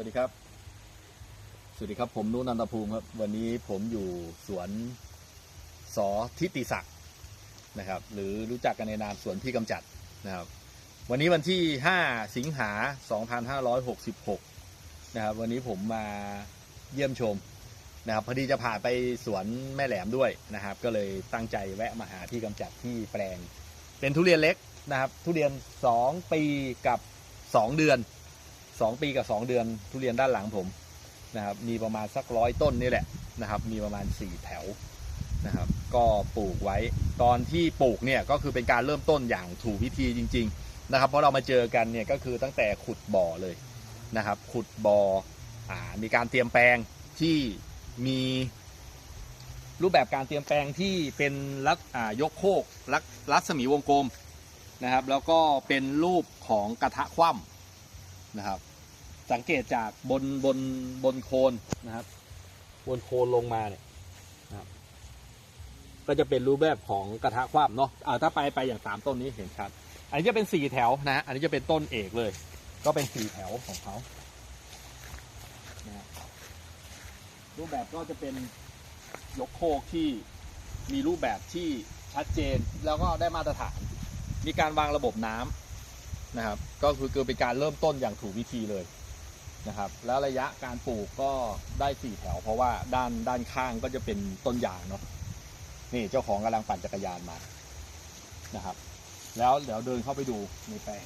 สวัสดีครับ สวัสดีครับผมนุนันทภูมิครับ วันนี้ผมอยู่สวนสอทิติศักดิ์นะครับ หรือรู้จักกันในนามสวนพี่กำจัดนะครับ วันนี้วันที่ 5 สิงหา 2566 นะครับ วันนี้ผมมาเยี่ยมชมนะครับ พอดีจะผ่านไปสวนแม่แหลมด้วยนะครับ ก็เลยตั้งใจแวะมาหาพี่กำจัดที่แปลง เป็นทุเรียนเล็กนะครับ ทุเรียน 2 ปีกับ 2 เดือน 2 ปีกับ 2 เดือนทุเรียนด้านหลังผมนะครับมีประมาณสักร้อยต้นนี่แหละนะครับมีประมาณ 4 แถวนะครับก็ปลูกไว้ตอนที่ปลูกเนี่ยก็คือเป็นการเริ่มต้นอย่างถูกวิธีจริง ๆนะครับ เพราะเรามาเจอกันเนี่ยก็คือตั้งแต่ขุดบ่อเลยนะครับ ขุดบ่ออมีการเตรียมแปลงที่มีรูปแบบการเตรียมแปลงที่เป็นลักยกโคกลักรัศมีวงกลมนะครับ แล้วก็เป็นรูปของกระทะคว่ำนะครับ สังเกตจากบนบนบนโคนนะครับ บนโคนลงมาเนี่ยนะครับก็จะเป็นรูปแบบของกระทะคว่ำเนาะอ่าถ้าไปไปอย่างสามต้นนี้เห็นชัดอันนี้จะเป็นสี่แถวนะ อันนี้จะเป็นต้นเอกเลย ก็เป็นสี่แถวของเขานะรูปแบบก็จะเป็นยกโคกที่มีรูปแบบที่ชัดเจนแล้วก็ได้มาตรฐาน มีการวางระบบน้ำนะครับ ก็คือคือเป็นการเริ่มต้นอย่างถูกวิธีเลย นะครับ แล้วระยะการปลูกก็ได้สี่แถว เพราะว่าด้านด้านข้างก็จะเป็นต้นยางเนาะนี่เจ้าของกำลังปั่นจักรยานมานะครับ แล้วเดี๋ยวเดินเข้าไปดูในแปลง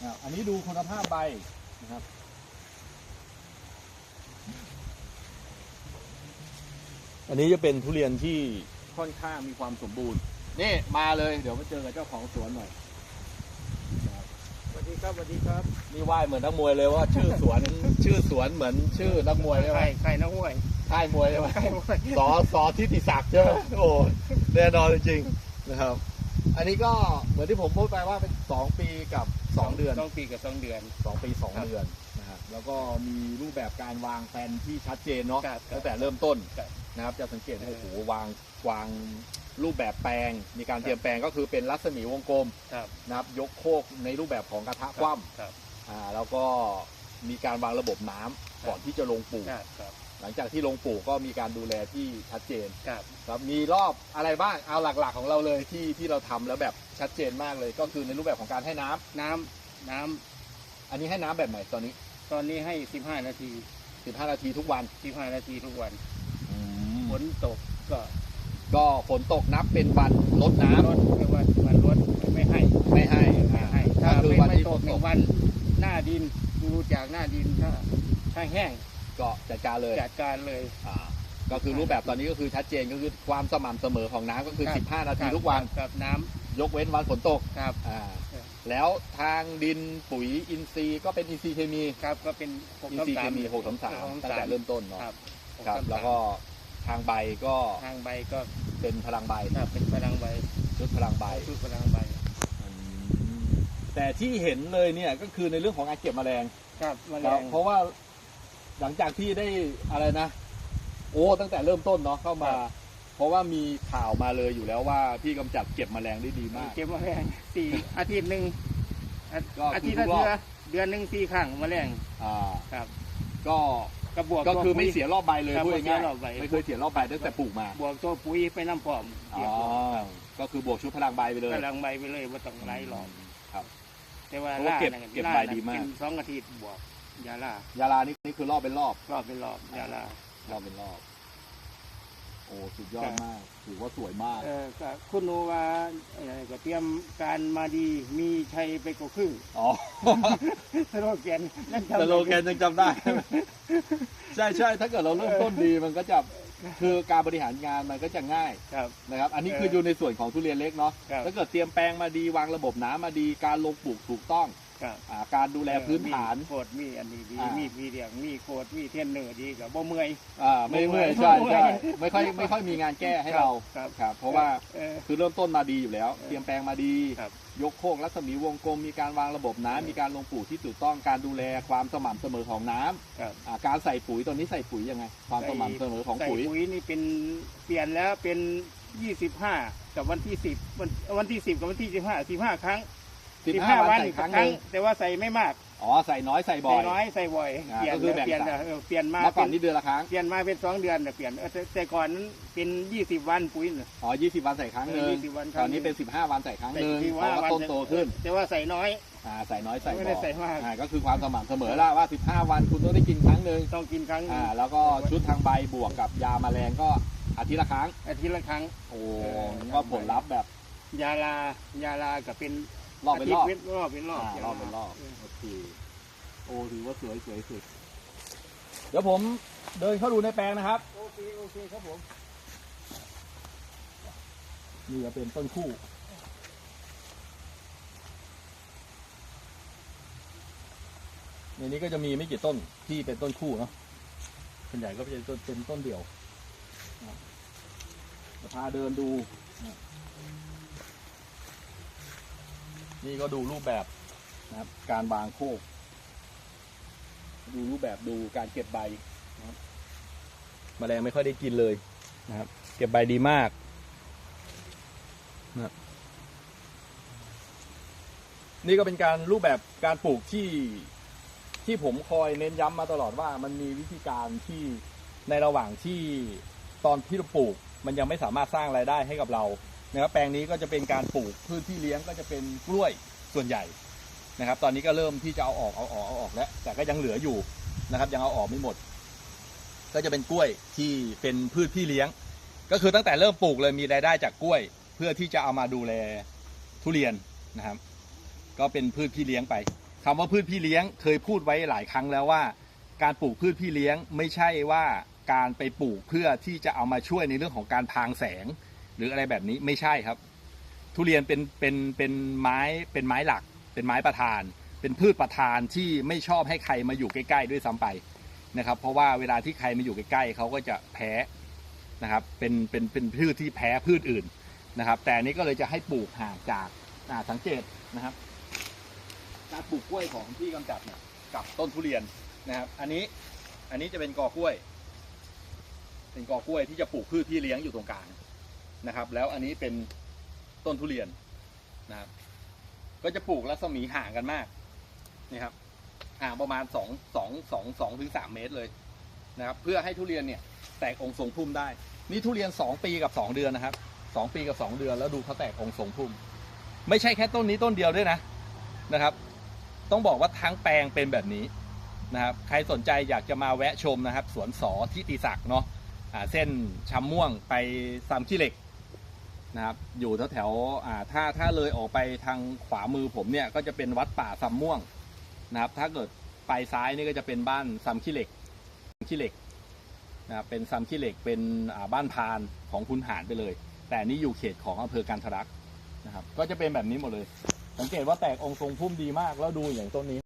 นะอันนี้ดูคุณภาพใบนะครับ อันนี้จะเป็นทุเรียนที่ค่อนข้างมีความสมบูรณ์นี่มาเลยเดี๋ยวมาเจอกับเจ้าของสวนหน่อยนะครับ สวัสดี ครับสวัสดีครับนี่ไหว้เหมือนนักมวยเลยว่า ชื่อสวนชื่อสวนเหมือนชื่อนักมวยใช่ไหมไข่ไข่นักห้วยค่ายมวยใช่ไหมไข่ห้วยสอสอทิติศักดิ์ใช่ไหมโอ้แน่นอนจริงๆนะครับ อันนี้ก็เหมือนที่ผมพูดไปว่าเป็นสองปีกับสองเดือนสองปีกับสองเดือนสองปีสองครับเดือนนะครับแล้วก็มีรูปแบบการวางแผนที่ชัดเจนเนาะครับตั้งแต่เริ่มต้นครับนะครับจะสังเกตว่าเอโอ้อโหวางวาง รูปแบบแปลง มีการเตรียมแปลงก็คือเป็นรัศมีวงกลมครับนะครับยกโคกในรูปแบบของกระทะคว่ครับำอ่าแล้วก็มีการวางระบบน้ำก่อนที่จะลงปลูก ครับครับหลังจากที่ลงปลูกก็มีการดูแลที่ชัดเจน ครับครับมีรอบอะไรบ้างเอาหลักๆของเราเลยที่ที่เราทำแล้วแบบชัดเจนมากเลยก็คือในรูปแบบของการให้น้ำน้ำน้ำอันนี้ให้น้ำแบบไหนตอนนี้ ตอนนี้ให้สิบห้านาที 15 นาทีทุกวันสิบห้านาทีทุกวันฝฝนนตกก็ ก็ฝนตกนับเป็นวันลดน้ำลดไม่ว่าวันลดไม่ให้ไม่ให้ไม่ให้ก็ถ้าคือไม่วันไม่ที่ตฝกนหตนึ่กงวันหน้าดินดูจากหน้าดินถ้าถ้าแห้งก็จัดการเลยจัดการเลย อ่าก็คือรูปแบบตอนนี้ก็คือชัดเจนก็คือความสม่ำเสมอของน้ำก็คือ ครับ 15 นาทีทุกวัน กับน้ำยกเว้นวันฝนตกครับอ่าครับแล้วทางดินปุ๋ยอินทรีย์ก็เป็นอินทรีย์เคมี ครับก็เป็นหกอินสามทรีย์สาเคมมีหกสามสามตั้งแต่เริ่มต้นเนาะครับหกครับสามสามแล้วก็ทางใบก็ทางใบก็เป็นพลังใบถ้าเป็นพลังใบชุดพลังใบคือพลังใบ แต่ที่เห็นเลยเนี่ยก็คือในเรื่องของการเก็บแมลงครับแมลครับงเพราะว่าหลังจากที่ได้อะไรนะ โอ้ตั้งแต่เริ่มต้นเนาะเข้ามา เพราะว่ามีข่าวมาเลยอยู่แล้วว่าพี่กำจัดเก็บแมลงได้ดีมาก เก็บแมลงสี่อาทิตย์หนึ่งอาก็อาทิตย์ทุละกรอบเดือนเดือนหนึ่งสี่ครั้งแมลงอ่าครับ ก็ กระบวกก็คือไม่ตัวปุ๋เสียรอบใบเลยครับพูดไม่เสีง่ายยรอบใบ ๆไม่เคยเสียรอบใบตั้งแต่ปลูกมาบวกตัวปุ๋ยไปน้ำพร้อมอ๋เก็อบรอบก็คือบวกชุดพลังใบไปเลยพลังใบไปเลยว่าต้องไล่หลอมครับ แต่ว่าเพราะว่าเก็บล่น่ะเก็บล่ใบดีมากนสองอาทิตย์บวกยาล่ายาลานี่นี่คือรอบเป็นรอบรอบเป็นรอบยาล่า รอบเป็นรอบ โอ้สุดยอครัดบมาก ถือว่าสวยมาก เออก็คุณรู้ว่าเอ่อก็เตรียมการมาดีมีชัยไปกว่าครึ่งอ๋อสโลแกนนั่นจำสโลแกนยังจำได้ ใช่ใช่ถ้าเกิดเราเริ่มต้นดีมันก็จะคือการบริหารงานมันก็จะง่ายครับ นะครับ อันนี้เออคืออยู่ในส่วนของทุเรียนเล็กเนาะ ครับ ถ้าเกิดเตรียมแปลงมาดีวางระบบน้ำมาดีการลงปลูกถูกต้อง ครับ อ่าการดูแลพื้นฐาน มีโคดมีอันนี้ดีอ่ามี มีพีเดียงมีโคดมีเทรนเนอร์ดีกับบ่เมื่อย อ่าไม่เมื่อยไม่ใช่เมื่อยใช่ไม่ค่อยไม่ค่อยมีงานแก้ให้เราครับครับ เพราะว่าเออ คือเริ่มต้นมาดีอยู่แล้วเออเตรียมแปลงมาดี ครับยกโคกรัศมีวงกลมมีการวางระบบน้ำมีการลงปลูกที่ถูกต้องการดูแลความสม่ำเสมอของน้ำครับ อ่าการใส่ปุ๋ยตอนนี้ใส่ปุ๋ยยังไง ความสม่ำเสมอของใส่ปุ๋ย ปุ๋ยนี่เป็นเปลี่ยนแล้วเป็นยี่สิบห้ากับวันที่สิบวันวันที่สิบกับวันที่สิบห้าสิบห้าครั้ง สิบสิบห้าห้าวัวันนใส่ครั้งคหรั้งนึ่งแต่ว่าใส่ไม่มากอ๋อใส่น้อยใส่บ่อใส่ย น้อยใส่บ่อยอ่าเปลี่ยนก็คือแบ่งเปลี่ยนสาย เออเปลี่ยนมาเมื่อก่อนเป็นนี่เดือนละครั้งเปลี่ยนมาเป็นสองเดือนน่ะเปลี่ยนเออแต่แต่ก่อนนั้นเป็นยี่สิบวันปุ๋ยน่ะ อ๋อยี่สิบวันใส่ครั้งหนึ่งเออ20วันครั้ตงอนนี้เป็นสิบห้าวันใส่ครั้งหนึ่งที่เพราะว่าวัต้นโตขึ้นแต่ว่าใส่น้อย อ่าใส่น้อยใส่ไม่บ่ได้อใส่มาก อ่าก็คือความสม่ำเสมอละว่าสิบห้าวันคุณต้องได้กินครั้งหนึ่งต้องกินครั้งหนึ่งอ่าแล้วก็ชุดทางใบบวกกับยาแมลงก็อาทิตย์ละครั้งอาทิตย์ละครั้ง โอ้เออก็ผลลัพธ์แบบยาลายาลาก็เป็น รอบเป็นรอบาทิตย์รอบเป็นรอบอ่ารอบเป็นรอบเโอเคโอ้ถือว่าสวยสวยสุดเดี๋ยวผมเดินเข้าดูในแปลงนะครับ โอเคโอเคครับผมนี่ก็เป็นต้นคู่ ในนี้ก็จะมีไม่กี่ต้นที่เป็นต้นคู่เนาะส่วนใหญ่ก็เป็นต้นเป็นต้นเดี่ยวนะครับจะพาเดินดู นี่ก็ดูรูปแบบนะครับ การวางโคก ดูรูปแบบดูการเก็บใบนะครับแมลงไม่ค่อยได้กินเลยนะครับ เก็บใบดีมากนี่ก็เป็นการรูปแบบการปลูกที่ที่ผมคอยเน้นย้ำมาตลอดว่ามันมีวิธีการที่ในระหว่างที่ตอนที่เราปลูก มันยังไม่สามารถสร้างรายได้ให้กับเรา นะครับแปลงนี้ก็จะเป็นการปลูกพืชที่เลี้ยงก็จะเป็นกล้วยส่วนใหญ่นะครับ ตอนนี้ก็เริ่มที่จะเอาออกเอาออกเอาออกแล้ว แต่ก็ยังเหลืออยู่นะครับ ยังเอาออกไม่หมด ก็จะเป็นกล้วยที่เป็นพืชพี่เลี้ยง ก็คือตั้งแต่เริ่มปลูกเลยมีรายได้จากกล้วย เพื่อที่จะเอามาดูแลทุเรียนนะครับ ก็เป็นพืชพี่เลี้ยงไปคำว่าพืชพี่เลี้ยงเคยพูดไว้หลายครั้งแล้วว่า การปลูกพืชพี่เลี้ยงไม่ใช่ว่าการไปปลูกเพื่อที่จะเอามาช่วยในเรื่องของการพรางแสง หรืออะไรแบบนี้ไม่ใช่ครับ ทุเรียนเป็นเป็นเป็นไม้เป็นไม้หลัก เป็นไม้ประธาน เป็นพืชประธานที่ไม่ชอบให้ใครมาอยู่ใกล้ๆด้วยซ้ำไปนะครับ เพราะว่าเวลาที่ใครมาอยู่ใกล้ๆเขาก็จะแพ้นะครับเป็นเป็นเป็นพืชที่แพ้พืชอื่นนะครับ แต่นี้ก็เลยจะให้ปลูกห่างจากาสังเกตนะครับการปลูกกล้วยของพี่กำจัดเนี่ยกับต้นทุเรียนนะครับ อันนี้อันนี้จะเป็นกอกล้วย เป็นกอกล้วยที่จะปลูกพืชพี่เลี้ยงอยู่ตรงกลาง นะครับ แล้วอันนี้เป็นต้นทุเรียนนะครับ ก็จะปลูกรัศมีห่างกันมากนี่ครับห่างประมาณสองสองสองสองถึงสามเมตรเลยนะครับ เพื่อให้ทุเรียนเนี่ยแตกองค์ทรงพุ่มได้ นี่ทุเรียนสองปีกับสองเดือนนะครับสองปีกับสองเดือนแล้วดูเขาแตกองค์ทรงพุ่ม ไม่ใช่แค่ต้นนี้ต้นเดียวด้วยนะนะครับ ต้องบอกว่าทั้งแปลงเป็นแบบนี้นะครับ ใครสนใจอยากจะมาแวะชมนะครับ สวนสอที่ติศักดิ์เนาะอ่าเส้นชำม่วงไปซามขี้เหล็ก นะครับอยู่แถวแถวถ้าถ้าเลยออกไปทางขวามือผมเนี่ยก็จะเป็นวัดป่าซำม่วงนะครับถ้าเกิดไปซ้ายนี่ก็จะเป็นบ้านซำขี้เหล็กขี้เหล็กนะครับเป็นซำขี้เหล็กเป็นบ้านพานของคุณหารไปเลย แต่นี่อยู่เขตของอำเภอการทะลักนะครับก็จะเป็นแบบนี้หมดเลย สังเกตว่าแตกองค์ทรงพุ่มดีมากแล้วดูอย่างต้นนี้